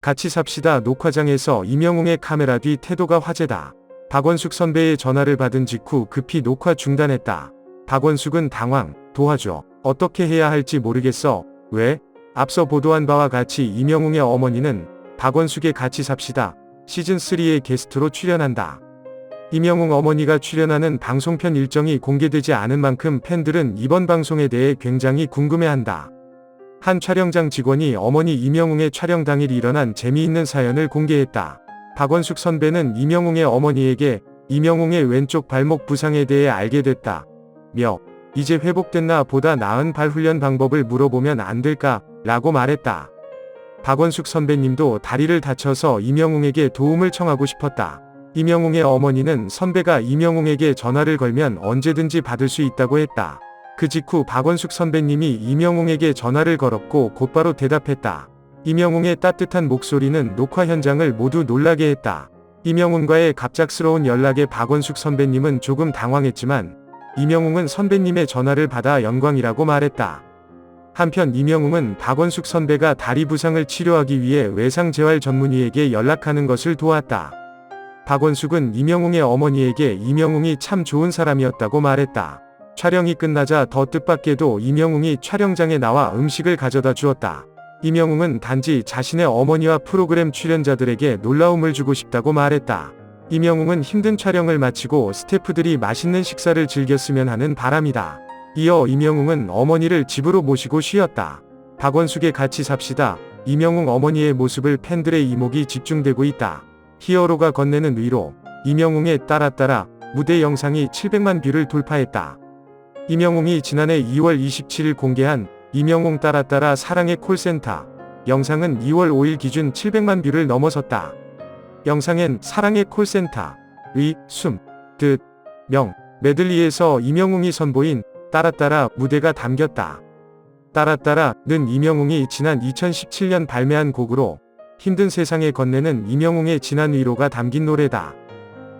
같이 삽시다 녹화장에서 임영웅의 카메라 뒤 태도가 화제다. 박원숙 선배의 전화를 받은 직후 급히 녹화 중단했다. 박원숙은 당황, 도와줘. 어떻게 해야 할지 모르겠어. 왜? 앞서 보도한 바와 같이 임영웅의 어머니는 박원숙의 같이 삽시다. 시즌3의 게스트로 출연한다. 임영웅 어머니가 출연하는 방송편 일정이 공개되지 않은 만큼 팬들은 이번 방송에 대해 굉장히 궁금해한다. 한 촬영장 직원이 어머니 임영웅의 촬영 당일 일어난 재미있는 사연을 공개했다. 박원숙 선배는 임영웅의 어머니에게 임영웅의 왼쪽 발목 부상에 대해 알게 됐다. 며 이제 회복됐나 보다 나은 발 훈련 방법을 물어보면 안 될까? 라고 말했다. 박원숙 선배님도 다리를 다쳐서 임영웅에게 도움을 청하고 싶었다. 임영웅의 어머니는 선배가 임영웅에게 전화를 걸면 언제든지 받을 수 있다고 했다. 그 직후 박원숙 선배님이 임영웅에게 전화를 걸었고 곧바로 대답했다. 임영웅의 따뜻한 목소리는 녹화 현장을 모두 놀라게 했다. 임영웅과의 갑작스러운 연락에 박원숙 선배님은 조금 당황했지만 임영웅은 선배님의 전화를 받아 영광이라고 말했다. 한편 임영웅은 박원숙 선배가 다리 부상을 치료하기 위해 외상 재활 전문의에게 연락하는 것을 도왔다. 박원숙은 임영웅의 어머니에게 임영웅이 참 좋은 사람이었다고 말했다. 촬영이 끝나자 더 뜻밖에도 임영웅이 촬영장에 나와 음식을 가져다 주었다. 임영웅은 단지 자신의 어머니와 프로그램 출연자들에게 놀라움을 주고 싶다고 말했다. 임영웅은 힘든 촬영을 마치고 스태프들이 맛있는 식사를 즐겼으면 하는 바람이다. 이어 임영웅은 어머니를 집으로 모시고 쉬었다. 박원숙의 같이 삽시다. 임영웅 어머니의 모습을 팬들의 이목이 집중되고 있다. 히어로가 건네는 위로 임영웅의 따라 따라 무대 영상이 700만 뷰를 돌파했다. 임영웅이 지난해 2월 27일 공개한 임영웅 따라 따라 사랑의 콜센터 영상은 2월 5일 기준 700만 뷰를 넘어섰다. 영상엔 사랑의 콜센터, 의, 숨, 뜻, 명, 메들리에서 임영웅이 선보인 따라 따라 무대가 담겼다. 따라 따라는 임영웅이 지난 2017년 발매한 곡으로 힘든 세상에 건네는 임영웅의 진한 위로가 담긴 노래다.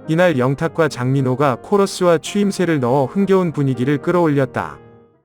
이날 영탁과 장민호가 코러스와 추임새를 넣어 흥겨운 분위기를 끌어올렸다.